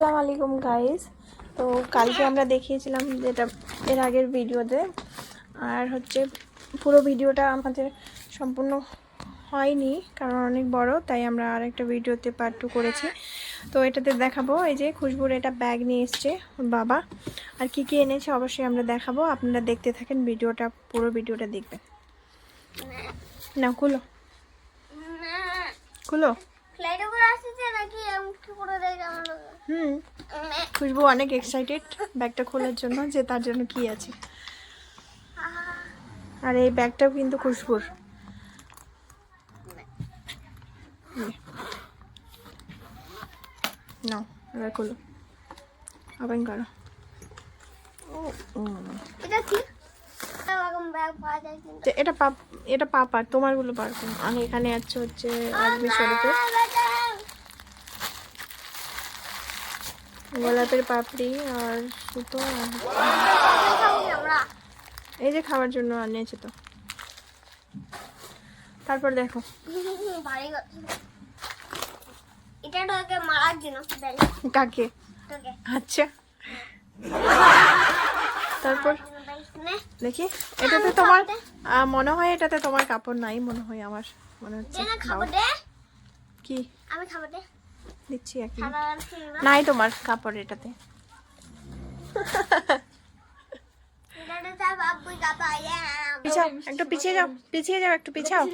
আসসালামু আলাইকুম গাইস তো কালকে আমরা দেখিয়েছিলাম যেটা এর আগের ভিডিওতে। আর হচ্ছে পুরো ভিডিওটা আমাদের সম্পূর্ণ হয়নি, কারণ অনেক বড়, তাই আমরা আরেকটা ভিডিওতে পার্ট টু করেছি। তো এটাতে দেখাবো, এই যে খুশবুর এটা ব্যাগ নিয়ে এসছে বাবা। আর কি কি এনেছে অবশ্যই আমরা দেখাবো। আপনারা দেখতে থাকেন, ভিডিওটা, পুরো ভিডিওটা দেখবেন। না খুলো। খুলো ফ্লাইট করে আসছে নাকি এমন কি করে দেখে আমার হুম। খুশবু অনেক এক্সাইটেড ব্যাগটা খোলার জন্য যে তার জন্য কি আছে। আর এই ব্যাগটাও কিন্তু খুশবুর। নাও এবার খোলো। ওপেন করো। এটা পাপ এটা পাপার তোমারগুলো পার করো আমি এখানে আছে হচ্ছে শরীফের গোলাপের পাপড়ি আর সুতো এই যে খাওয়ার জন্য আনিয়েছে তো। তারপর দেখো। কাকে? আচ্ছা। তারপর দেখি এটাতে তোমার মনে হয় এটাতে তোমার কাপড় নাই মনে হয় আমার মনে হচ্ছে কি? আমি খাব দে। দিচ্ছি এক মিনিট। খাবার ছিল না? নাই তোমার কাপড় এটাতে। পিছাও একটু পিছিয়ে যাও পিছিয়ে যাও একটু পিছাও।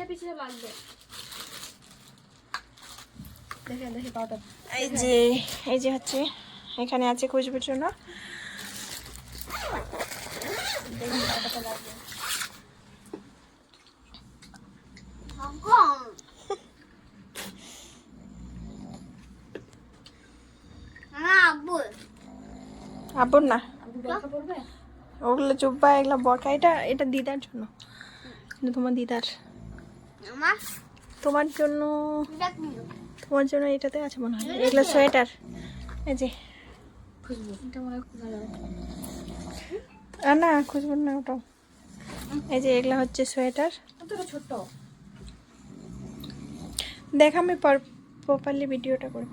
এই যে এই যে হচ্ছে এখানে আছে খুশবুর জন্য হংকং না আব্বু আব্বুর না। ওগুলো চুব্বা এগুলো বরকা এটা এটা দিদার জন্য। তোমার দিদার। তোমার জন্য তোমার জন্য এটাতে আছে মনে হয়। এগুলো সোয়েটার। এই যে। না খুশবুর না ওটাও। এই যে এগুলো হচ্ছে সোয়েটার। ছোট দেখ আমি প্রপারলি ভিডিওটা করব।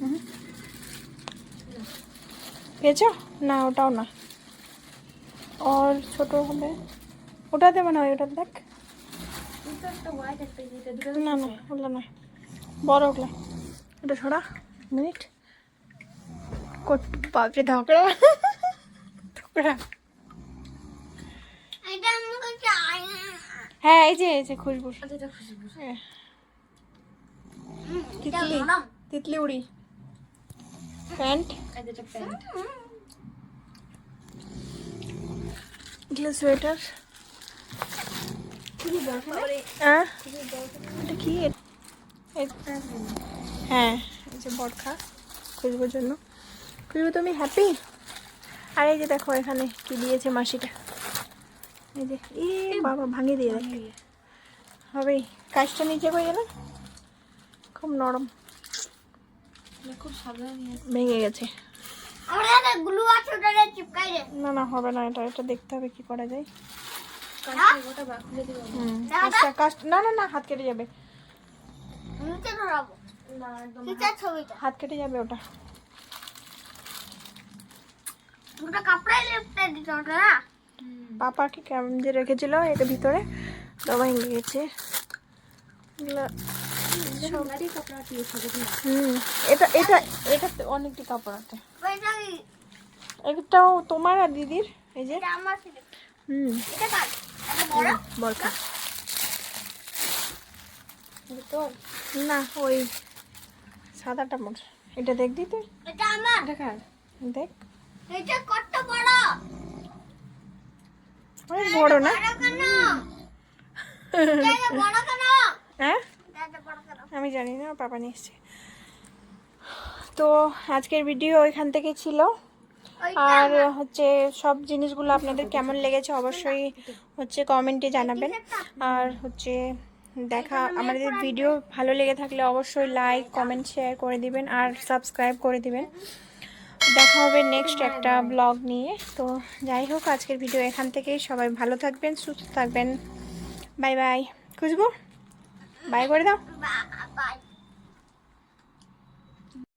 হুম। পেয়েছ না ওটাও না। ওর ছোট হবে। ওটাতে মনে হয় ওটা দেখ। না না ওগুলো না। বড় ওগুলো। ওটা ছড়া মিনিট। কোট বাপরে ধকড়া ধকড়া হ্যাঁ এই যে এই যে খুশবু। হ্যাঁ, তিতলি। তিতলি উড়ি। প্যান্ট এগুলো সোয়েটার হ্যাঁ এটা কি? হ্যাঁ এই যে বরখা। খুশবুর জন্য। খুশবু তুমি হ্যাপি আর এই যে দেখো এখানে কি দিয়েছে মাসিটা। এই যে ই বাবা ভাঙিয়ে দিয়ে। হবেই। কাজটা নিচে হয়ে গেল খুব নরম। ভেঙে গেছে। আমার গ্লু আছে ওটা চিপকাই দে। না না হবে না এটা এটা দেখতে হবে কি করা যায়। হ্যাঁ? কাজ না না না হাত কেটে যাবে। হাত কেটে যাবে ওটা। ওটা কাপড়াই লিপটে দিতে ওটা না? পাপাকে কেমন যে রেখেছিল এটা ভিতরে। তো ভেঙে গেছে। এগুলো এটা এটা এটাতে অনেকটি কাপড় আছে। এটাও তোমার আর দিদির? এই যে? এটা হুম। এটা এটা না ওই সাদাটা মোট। এটা দেখবি তুই? এটা আমার দেখা। দেখ এটা কত বড় অনেক বড় না? বড় কেন? এটা হ্যাঁ? এটা আমি জানি না পাপা নিয়ে তো আজকের ভিডিও এখান থেকে ছিল। আর হচ্ছে সব জিনিসগুলো আপনাদের কেমন লেগেছে অবশ্যই হচ্ছে কমেন্টে জানাবেন। আর হচ্ছে দেখা, আমাদের ভিডিও ভালো লেগে থাকলে অবশ্যই লাইক কমেন্ট শেয়ার করে দিবেন আর সাবস্ক্রাইব করে দিবেন। দেখা হবে নেক্সট একটা ব্লগ নিয়ে। তো যাই হোক, আজকের ভিডিও এখান থেকেই সবাই ভালো থাকবেন, সুস্থ থাকবেন। Bye by Khushbu? বাই করে দাও বাই